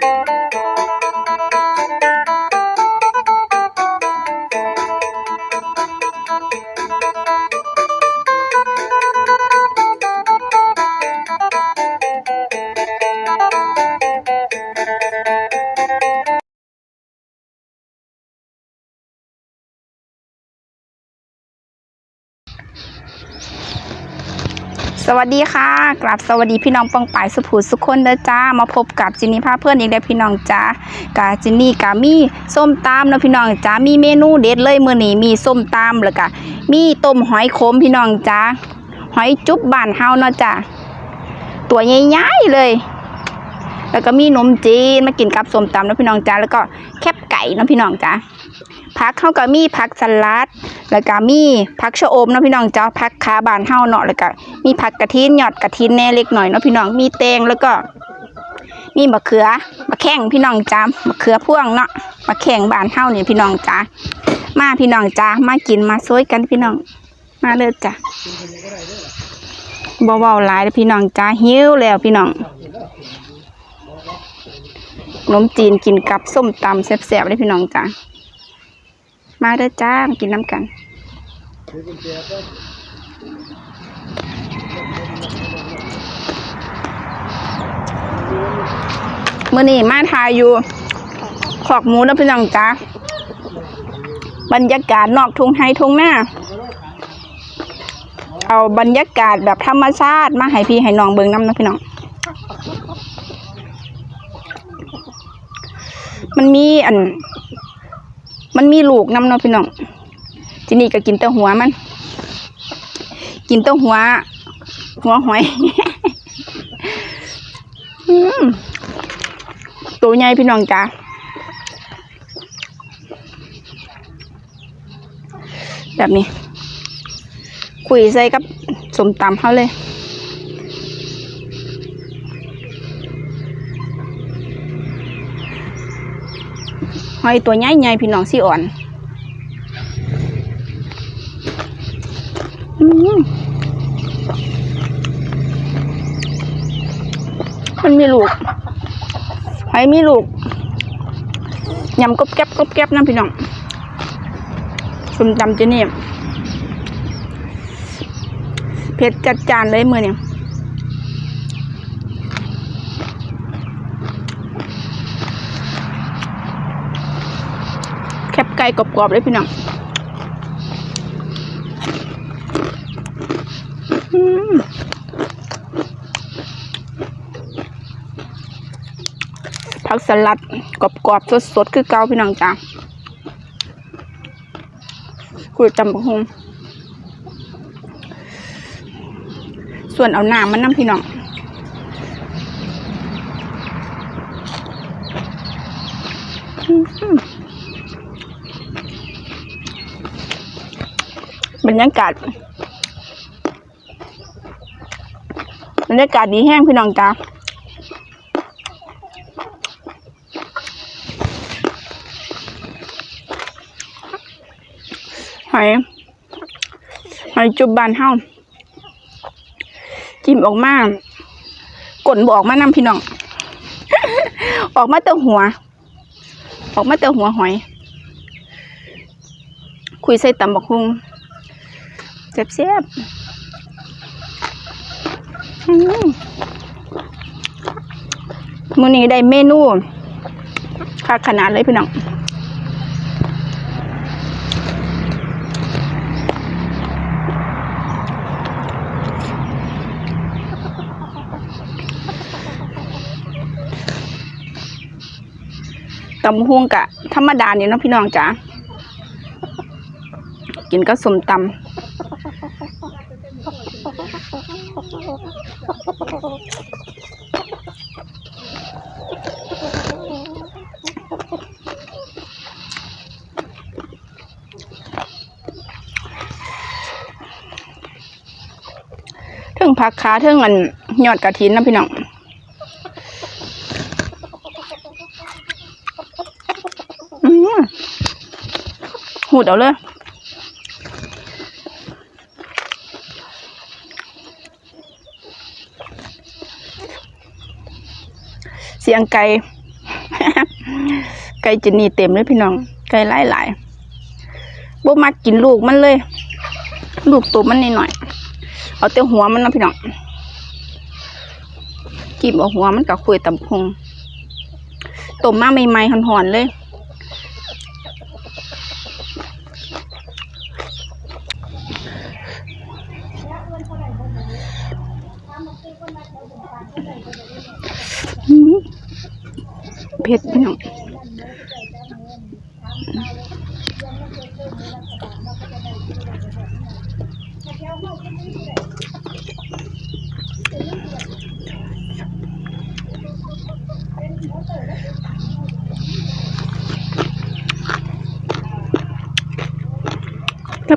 Thank you. สวัสดีค่ะกราบสวัสดีพี่น้องปองป่ายสุภูสุคนเด้อจ้า มาพบกับจินนี่พาเพื่อนอีกแล้วพี่น้องจ้ากาจินนี่กามีส้มตำนะพี่น้องจ้ามีเมนูเด็ดเลยมื้อนี้มีส้มตำแล้วก็มีต้มหอยขมพี่น้องจ้าหอยจุ๊บบ้านเฮาเนาะจ้าตัวใหญ่ๆเลย แล้วก็มีนมจีนมากินกับส้มตำนะพี่น้องจ้าแล้วก็แคบไก่นะพี่น้องจ้า ผักเขาก็มีผักสลัด แล้วก็มีผักชะอมเนาะพี่น้องจ้าผักขาบานเฮาเนาะแล้วก็มีผักกระถินหยอดกระถินแน่เล็กหน่อยเนาะพี่น้องมีแตงแล้วก็ มีมะเขือมะแข้งพี่น้องจ้ามะเขือพ่วงเนาะมะแข้งบานเฮาเนี่ยพี่น้องจ้ามาพี่น้องจ้ามากินมาซวยกันพี่น้อง มาเลยจ้ะบ่เว้าหลายเด้อพี่น้องจ้าหิวแล้วพี่น้องขนมจีนกินกับส้มตำแซ่บๆเลยพี่น้องจ้า มาเด้อจ้ามากินน้ำกัน เมื่อนี้มาทายอยู่ ขอกหมูแล้วพี่น้องจ้าบรรยากาศนอกทุ่งไฮทุ่งหน้า เอาบรรยากาศแบบธรรมชาติมาให้พี่ให้น้องเบิ่งน้ำนะพี่น้องมันมีอัน มันมีลูกน้ำเนาะพี่น้องทีนี่ก็กินแต่หัวมัน กินแต่หัว หัวหอยตัวใหญ่พี่น้องจ้าแบบนี้ คุยใส่กับสมตำเขาเลย หอยตัวใหญ่ใหญ่พี่น้องสิอ่อนมันมีลูกหอยมีลูกยำกบแก๊บกบแก๊บนะพี่น้องส้มตำเจนี่เผ็ดจัดจานเลยมือเนี่ยแคบ ไก่กรอบๆเลยพี่น้องผักสลัดกรอบๆสดๆคือเกาพี่น้องจ้าคุยจำปะฮงส่วนเอาน้ำมันน้ำพี่น้องอื้อหือ บรรยากาศบรรยากาศดีแห้งพี่น้องจ้าหอยหอยจุบบานเฮาจิ้มออกมากลนบอกมานำพี่น้อง ออกมาแต่หัว ออกมาแต่หัวหอย คุยใส่ตำบักฮุง เสียบเสียบๆมื้อนี้ได้เมนูค่าขนาดเลยพี่น้องตำห่วงกะ ธรรมดาเนี่ยนะพี่น้องจ๋ากินก็สมตำ ทิงผักขาเทิงอันยอดกระถินนะพี่น้องหูดเอาเลยเสียงไก่ไก่จะนีเต็มเลยพี่น้อง ไก่หลายหลายบ่มากินลูกมันเลย ลูกตัวมันนิดหน่อย เอาแต่หัวมันนะพี่น้องกินเอาหัวมันกับคุยตำพงต้มมาใหม่ๆหอนๆเลยเผ็ดพี่น้อง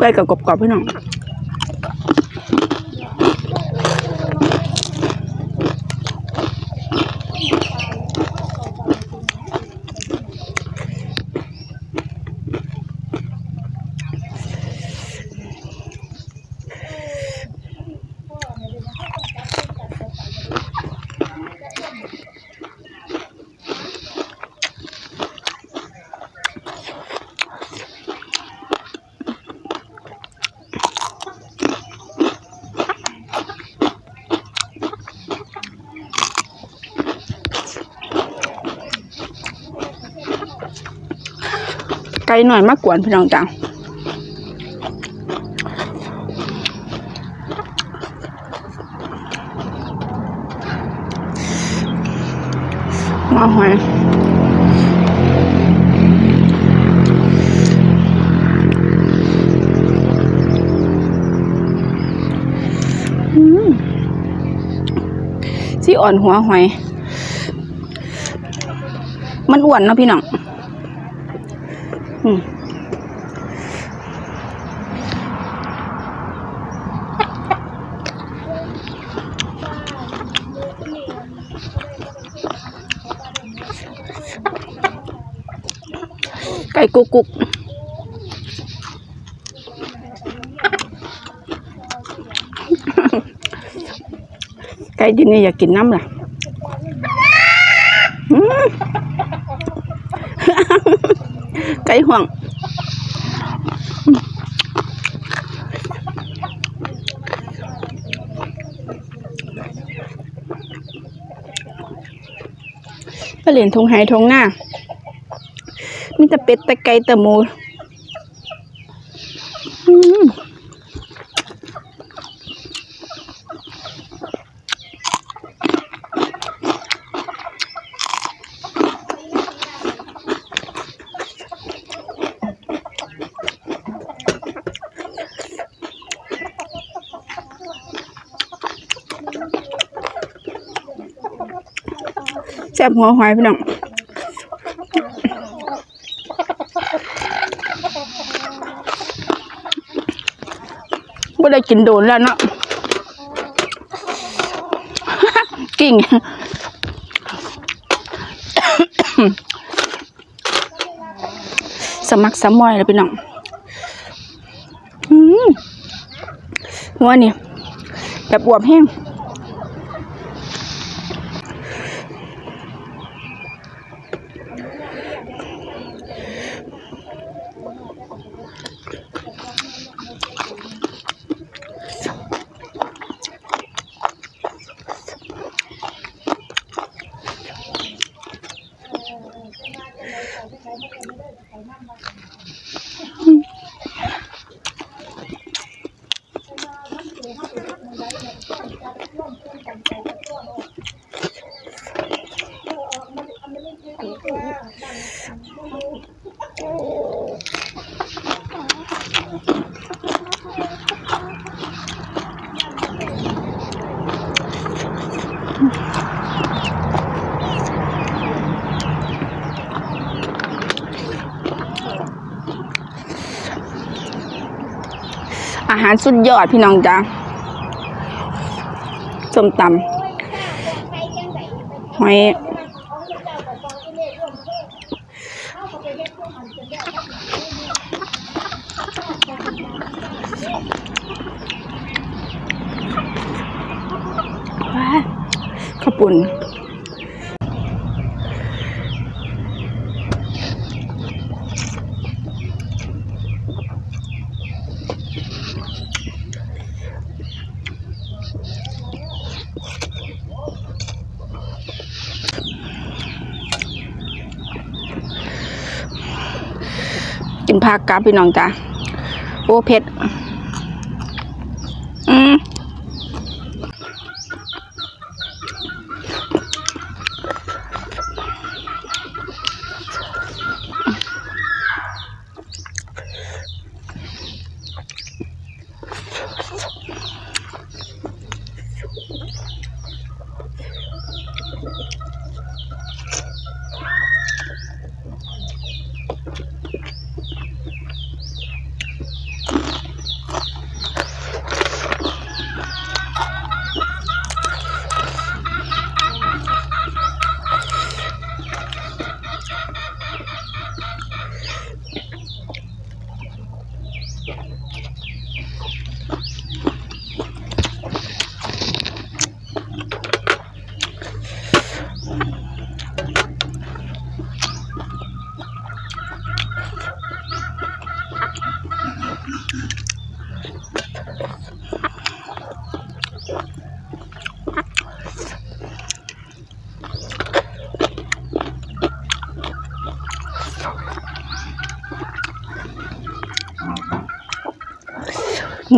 ไก่กับกรอบๆพี่น้อง ไก่หน่อยมากกวนพี่น้องจ้ามาหอยอืมสีอ่อนหัวหอย มันอ้วนเนาะพี่น้อง อืมไก่กุกกุกไก่ที่นี่อยากกินน้ำล่ะอืม ไก่ห่วงไปเล่นทงหายทงหน้ามีแต่เป็ดแต่ไก่แต่หมู ซ่บหัวหอยพี่น้องไม่ได้กินโดนแล้วเนาะกิ่งสมัครสมอยเลยพี่น้องอืมหัวนี่แบบอวบแห้ง อาหารสุดยอดพี่น้องจ้า ส้มตำหอยข้าวปุ่น กินผักกับพี่น้องจ้าโอ้เผ็ด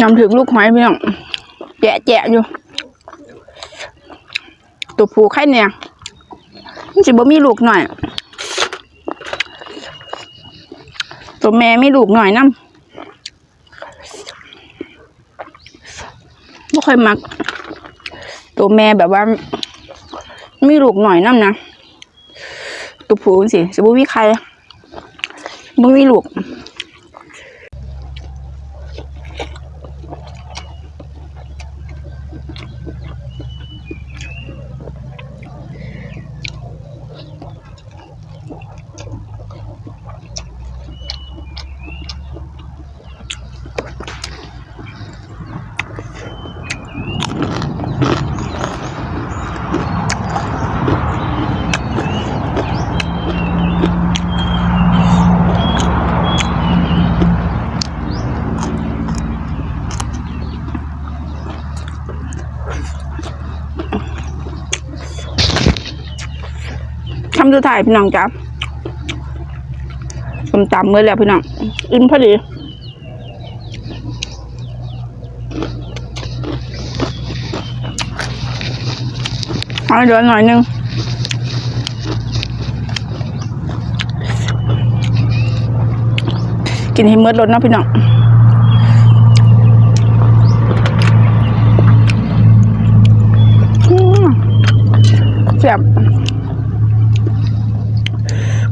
ยำถึงลูกหอยพี่น้องแจะแจะอยู่ ตัวผูไข่เนี่ยมันจะบ่มีลูกหน่อย ตัวแม่มีลูกหน่อยน้ำไม่ค่อยมัก ตัวแม่แบบว่า มีลูกหน่อยน้ำนะ ตัวผูสิจะบ่มีใครบ่มีลูก ทำสุดท้ายพี่น้องจ้าสมตำเมื่อแล้วพี่น้อง อิ่มพอดี เอาเดี๋ยวหน่อยนึงกินให้เมื่อรสเนะพี่น้องอืมแซ่บ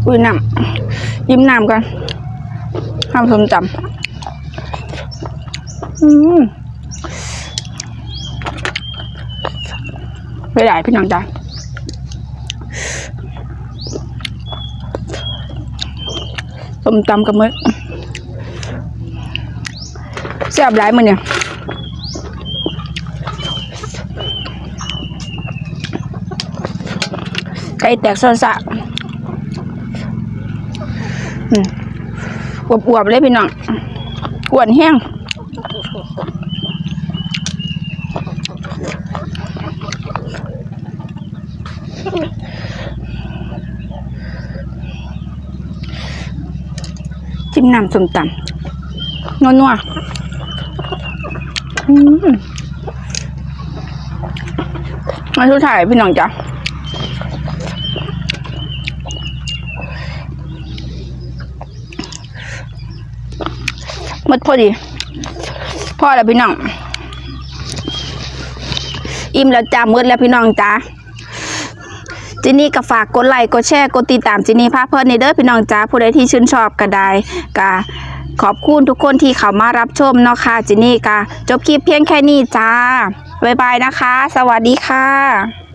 อุ้ยน้ำยิ้มน้ำกันทำส้มตำอืม ไม่ได้พี่น้องจ้าส้มตำกับมือแซ่บหลายมือเนี่ยไก่แตกซอนสะอวบๆเลยพี่น้องอ้วนแห้ง จิ้มน้ำส้มตำนัวๆมาทุกถ่ายพี่น้องจ้ะมดพอดีพ่อแล้วพี่น้อง อิ่มแล้วจ้ามืดแล้วพี่น้องจ้า จินนี่ก็ฝากกดไลค์กดแชร์กดติดตามจินนี่พาเพื่อนในเด้อพี่น้องจ้าผู้ใดที่ชื่นชอบก็ได้ก็ขอบคุณทุกคนที่เข้ามารับชมเนาะค่ะจินนี่ก็จบคลิปเพียงแค่นี้จ้าบ๊ายบายนะคะ สวัสดีค่ะ